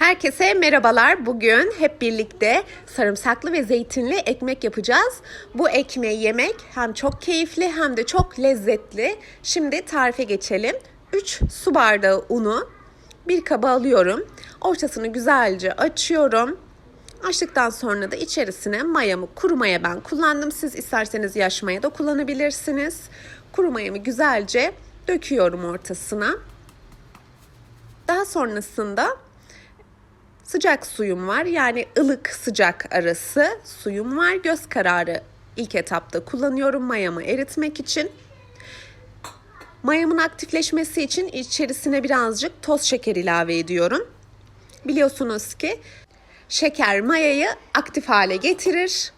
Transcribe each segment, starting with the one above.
Herkese merhabalar. Bugün hep birlikte sarımsaklı ve zeytinli ekmek yapacağız. Bu ekmeği yemek hem çok keyifli hem de çok lezzetli. Şimdi tarife geçelim. 3 su bardağı unu bir kaba alıyorum. Ortasını güzelce açıyorum. Açtıktan sonra da içerisine mayamı, kuru maya ben kullandım. Siz isterseniz yaş maya da kullanabilirsiniz. Kuru mayamı güzelce döküyorum ortasına. Daha sonrasında sıcak suyum var. Yani ılık sıcak arası suyum var. Göz kararı ilk etapta kullanıyorum mayamı eritmek için. Mayamın aktifleşmesi için içerisine birazcık toz şeker ilave ediyorum. Biliyorsunuz ki şeker mayayı aktif hale getirir.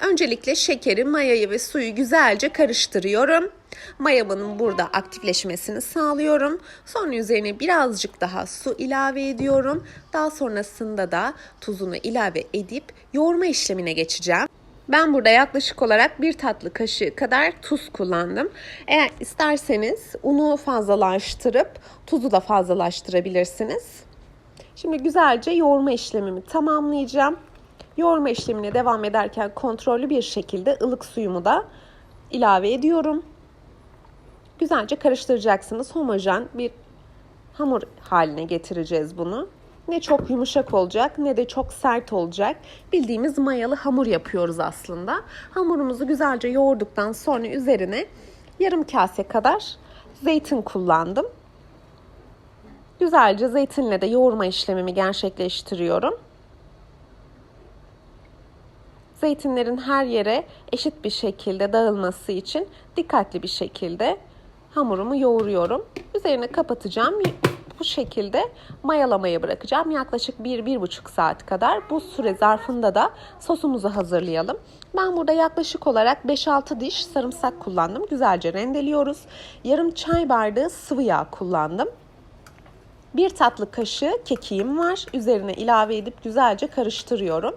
Öncelikle şekeri, mayayı ve suyu güzelce karıştırıyorum. Mayamın burada aktifleşmesini sağlıyorum. Sonra üzerine birazcık daha su ilave ediyorum. Daha sonrasında da tuzunu ilave edip yoğurma işlemine geçeceğim. Ben burada yaklaşık olarak bir tatlı kaşığı kadar tuz kullandım. Eğer isterseniz unu fazlalaştırıp tuzu da fazlalaştırabilirsiniz. Şimdi güzelce yoğurma işlemimi tamamlayacağım. Yoğurma işlemine devam ederken kontrollü bir şekilde ılık suyumu da ilave ediyorum. Güzelce karıştıracaksınız. Homojen bir hamur haline getireceğiz bunu. Ne çok yumuşak olacak ne de çok sert olacak. Bildiğimiz mayalı hamur yapıyoruz aslında. Hamurumuzu güzelce yoğurduktan sonra üzerine yarım kase kadar zeytin kullandım. Güzelce zeytinle de yoğurma işlemimi gerçekleştiriyorum. Zeytinlerin her yere eşit bir şekilde dağılması için dikkatli bir şekilde hamurumu yoğuruyorum. Üzerine kapatacağım. Bu şekilde mayalamaya bırakacağım. Yaklaşık 1-1,5 saat kadar. Bu süre zarfında da sosumuzu hazırlayalım. Ben burada yaklaşık olarak 5-6 diş sarımsak kullandım. Güzelce rendeliyoruz. Yarım çay bardağı sıvı yağ kullandım. Bir tatlı kaşığı kekiğim var. Üzerine ilave edip güzelce karıştırıyorum.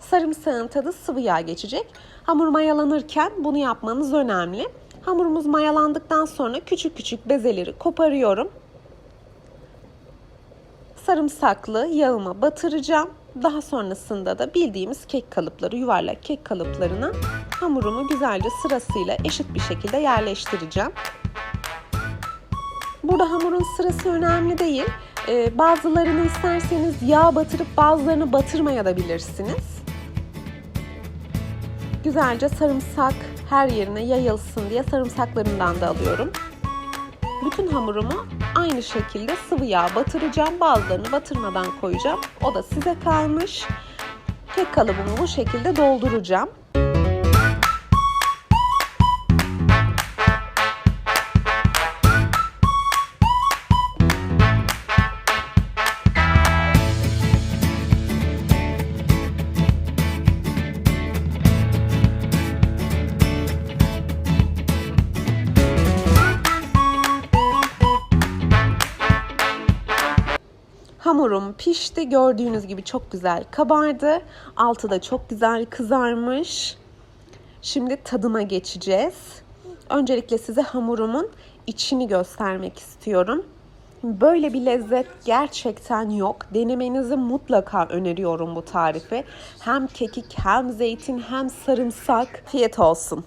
Sarımsağın tadı sıvı yağ geçecek. Hamur mayalanırken bunu yapmanız önemli. Hamurumuz mayalandıktan sonra küçük küçük bezeleri koparıyorum. Sarımsaklı yağıma batıracağım. Daha sonrasında da bildiğimiz kek kalıpları, yuvarlak kek kalıplarına hamurumu güzelce sırasıyla eşit bir şekilde yerleştireceğim. Burada hamurun sırası önemli değil. Ee, bazılarını isterseniz yağ batırıp bazılarını batırmaya da bilirsiniz. Güzelce sarımsak her yerine yayılsın diye sarımsaklarından da alıyorum. Bütün hamurumu aynı şekilde sıvı yağ batıracağım. Bazılarını batırmadan koyacağım. O da size kalmış. Kek kalıbımı bu şekilde dolduracağım. Hamurum pişti. Gördüğünüz gibi çok güzel kabardı. Altı da çok güzel kızarmış. Şimdi tadıma geçeceğiz. Öncelikle size hamurumun içini göstermek istiyorum. Böyle bir lezzet gerçekten yok. Denemenizi mutlaka öneriyorum bu tarifi. Hem kekik hem zeytin hem sarımsak. Fiyat olsun.